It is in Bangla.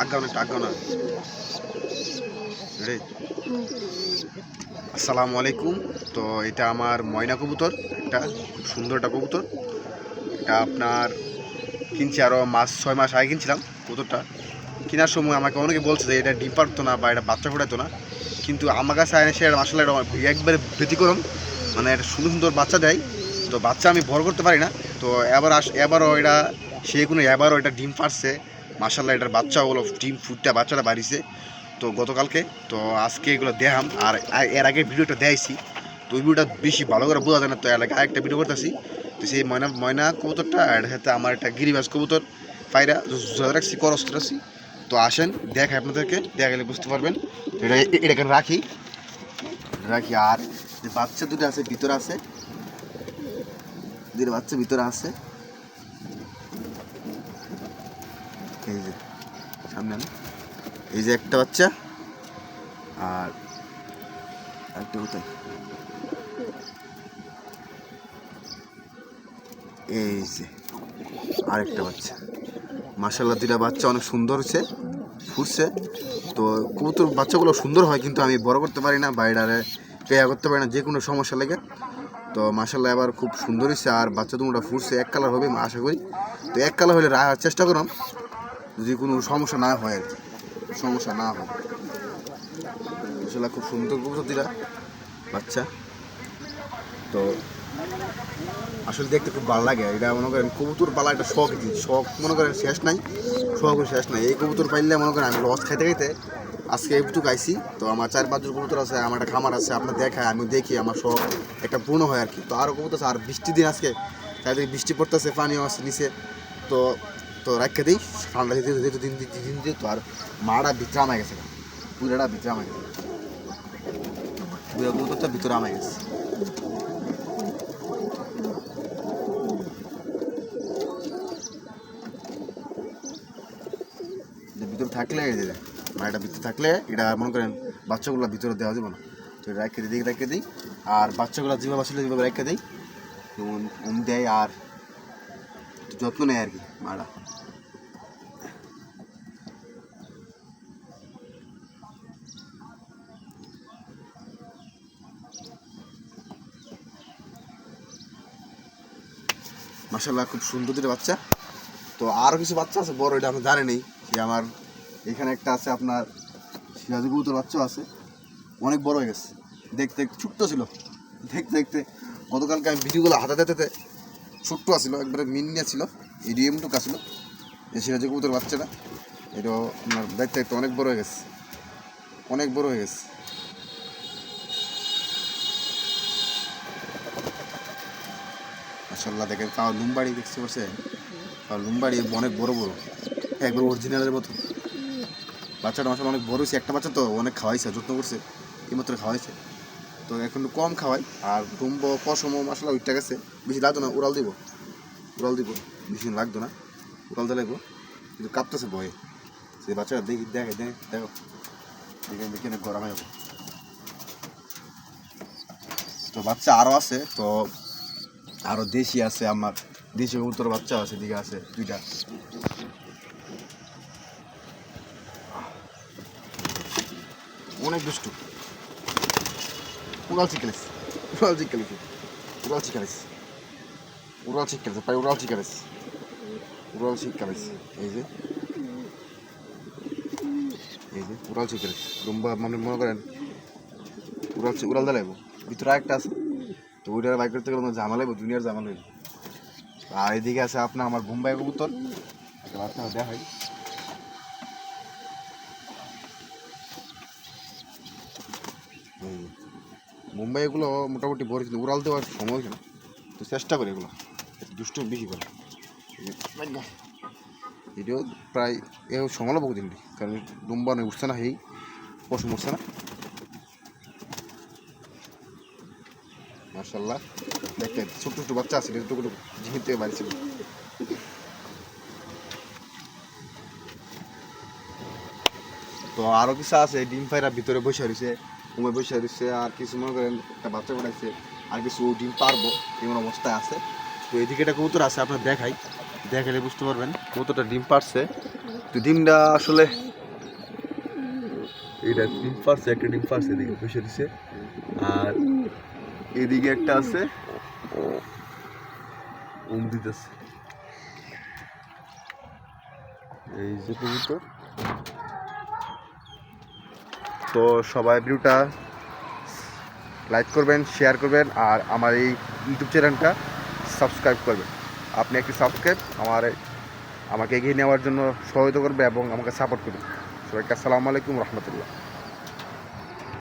আজ্ঞা না আজ্ঞা না। রে আসসালামু আলাইকুম। তো এটা আমার ময়না কবুতর, একটা খুব সুন্দর একটা কবুতর। এটা আপনার কিনছি আরও মাস, ছয় মাস আগে কিনছিলাম কবুতরটা। কেনার সময় আমাকে অনেকে বলছে যে এটা ডিম পারতো না বা এটা বাচ্চা ফোটাতো না। কিন্তু আমার কাছে এসে এটা আসলে এটা একবারে ব্যতিক্রম। মানে এটা সুন্দর সুন্দর বাচ্চা দেয়। তো বাচ্চা আমি বড় করতে পারি না। তো এবার আস, এবারও এটা, সে কোনো এবারও এটা ডিম পারছে। মাসাল্লাহ এটার বাচ্চাগুলো, ডিম ফুটটা বাচ্চাটা বাড়িছে। তো গতকালকে, তো আজকে এগুলো দেখাম। আর এর আগে ভিডিওটা দেখাইছি। তো ওই ভিডিওটা বেশি ভালো করে বোঝা যায় না। তো এর আগে আরেকটা ভিডিও করতেছি। তো সেই ময়না ময়না কবুতরটা, আর সাথে আমার একটা গিরিবাস কবুতর, পায়রা রাখছি করস রাখছি। তো আসেন, দেখাই আপনাদেরকে। দেখালে বুঝতে পারবেন। এটা এটাকে রাখি? রাখি আর, যে বাচ্চা দুটো আছে, ভিতরে আছে। দুটো বাচ্চা ভিতরে আছে এই যে সামনে এই যে একটা বাচ্চা, আর একটা কোথায়? এই যে আরেকটা বাচ্চা। মাসাল্লাহ দুটা বাচ্চা অনেক সুন্দর হচ্ছে, ফুটছে। তো কবুতর বাচ্চাগুলো সুন্দর হয়, কিন্তু আমি বড় করতে পারি না বাইরে পেয়া করতে পারি না, যে কোনো সমস্যা লেগে। তো মাসাল্লাহ এবার খুব সুন্দর হয়েছে আর বাচ্চা তোমরা ফুটছে, এক কালার হবে, আশা করি। তো এক কালার হলে চেষ্টা করলাম যদি কোনো সমস্যা না হয় আর কি। সমস্যা না হয়। আসলে খুব সুন্দর কবুতর দিরা বাচ্চা। তো আসলে দেখতে খুব ভালো লাগে। এটা মনে করেন কবুতর পালা একটা শখ শখ মনে করেন শেষ নাই শখ শেষ নাই। এই কবুতর পাইলে মনে করেন আমি লস খাইতে খাইতে আজকে একটু খাইছি তো আমার চার পাঁচজন কবুতর আছে, আমার একটা খামার আছে, আপনার দেখায় আমি দেখি, আমার শখ একটা পূর্ণ হয় আর কি। তো আরও কবুতর আছে, আর বৃষ্টি দিন আজকে চারিদিকে বৃষ্টি পড়তেছে, পানিও আছে নিচে। তো তো রাখে দিই, ঠান্ডা দিতে দিতে দিন দিতে দিন দিতে তো আর মাটা ভিতরে আমা গেছে পুরাটা ভিতরে আমা গেছে। পুরো কবুতরটা ভিতরে আমা গেছে। ভিতরে থাকলে মায়েরটা ভিতরে থাকলে এটা মনে করেন বাচ্চাগুলো ভিতরে দেওয়া যাবে না। তো রেখে দিই রেখে দিই আর বাচ্চাগুলো যেভাবে আসলে যেভাবে রেখে দিই, যেমন উম দেয় আর একটু যত্ন নেয় আর কি মারা মাসাল্লাহ খুব সুন্দর দুটো বাচ্চা। তো আরও কিছু বাচ্চা আছে? বড় এটা আমি জানি নেই। সে আমার এখানে একটা আছে আপনার সিরাজি কবুতর বাচ্চা আছে। অনেক বড় হয়ে গেছে। দেখতে দেখতে ছোট্ট ছিল। দেখতে দেখতে গতকালকে আমি ভিডিওগুলো হাতে দিতে ছোট্ট আছিল, একবারে মিনিয়া ছিল এই ডিএমটুক আসলো এই সিরাজি কবুতর বাচ্চাটা, এটাও আপনার দেখতে দেখতে অনেক বড় হয়ে গেছে। অনেক বড় হয়ে গেছে। মাসাল্লাহ দেখেন কাউ লুম্বাড়ি দেখতে পাচ্ছে আর লুম্বাড়ি অনেক বড় বড়, একবার অরিজিনালের মতো। বাচ্চাটা মাসাল অনেক বড় হয়েছে, একটা বাচ্চা তো অনেক খাওয়াইছে, যত্ন করছে এইমাত্র খাওয়াইছে। তো এখন কম খাওয়াই। আর ডুম্ব পশম, মশলা উঠতে গেছে। বেশি লাগতো না, উড়াল দিব। উড়াল দিব। বেশি লাগতো না। উড়াল দিলে লাগবো কিন্তু কাঁপতেছে ভয়ে। সে বাচ্চাটা দেখি, দেখে দেখে, দেখো। দেখে, দেখি অনেক গরমে যাব। তো বাচ্চা আরও আছে, তো আরও দেশি আছে আমার। দেশি উত্তর বাচ্চা আছে দিকে আছে দুইটা। অনেক দুষ্টু। উড়াল চিকেলেস প্রায় উড়াল চিকেলেস উড়াল চিকেলেস এই যে এই যে চিকেলেস লম্বা মানে মনে করেন উড়াল উড়াল দিলে ভিতরে একটা আছে তো ওইটার বাইক করতে গেলে জামা লাগবে দুনিয়ার জামা লাগবে আর এদিকে আছে আপনার আমার বোম্বাই কবুতর বাচ্চা দেখাই এই মুম্বাই এগুলো মোটামুটি কিন্তু উড়াল দেওয়ার সময় হয়েছে তো চেষ্টা করি এগুলো। একটু দুষ্ট বেশি করে। এটাও প্রায় এ সময় বহু দিন কারণ লম্বা নয়, উঠছে না, হেই। পশম উঠছে না। মার্শাল্লাহ দেখতে ছোট ছোট বাচ্চা আছে টুকু টুকু ঝিমির থেকে বাড়ি তো আরও কিছু আছে, ডিম ফাইরা ভিতরে বসে রয়েছে। ঘুমে বসে দিচ্ছে আর কিছু মনে করেন, একটা বাচ্চা বানাইছে আর কিছু ডিম পারব, এমন অবস্থায় আছে। তো এদিকে একটা কবুতর আছে, আপনার দেখাই। দেখালে বুঝতে পারবেন, কবুতরটা ডিম পারছে। তো ডিমটা আসলে এটা ডিম পারছে, একটা ডিম পারছে, এদিকে বসে দিচ্ছে আর এদিকে একটা আছে, উম দিতেছে। এই যে কবুতর তো সবাই ভিডিওটা লাইক করবেন শেয়ার করবেন আর আমার এই ইউটিউব চ্যানেলটা সাবস্ক্রাইব করবেন। আপনি একটি সাবস্ক্রাইব আমার, আমাকে এগিয়ে নেওয়ার জন্য সহায়তা করবে এবং আমাকে সাপোর্ট করবে। সবাইকে আসসালামু আলাইকুম রহমতুল্লাহ।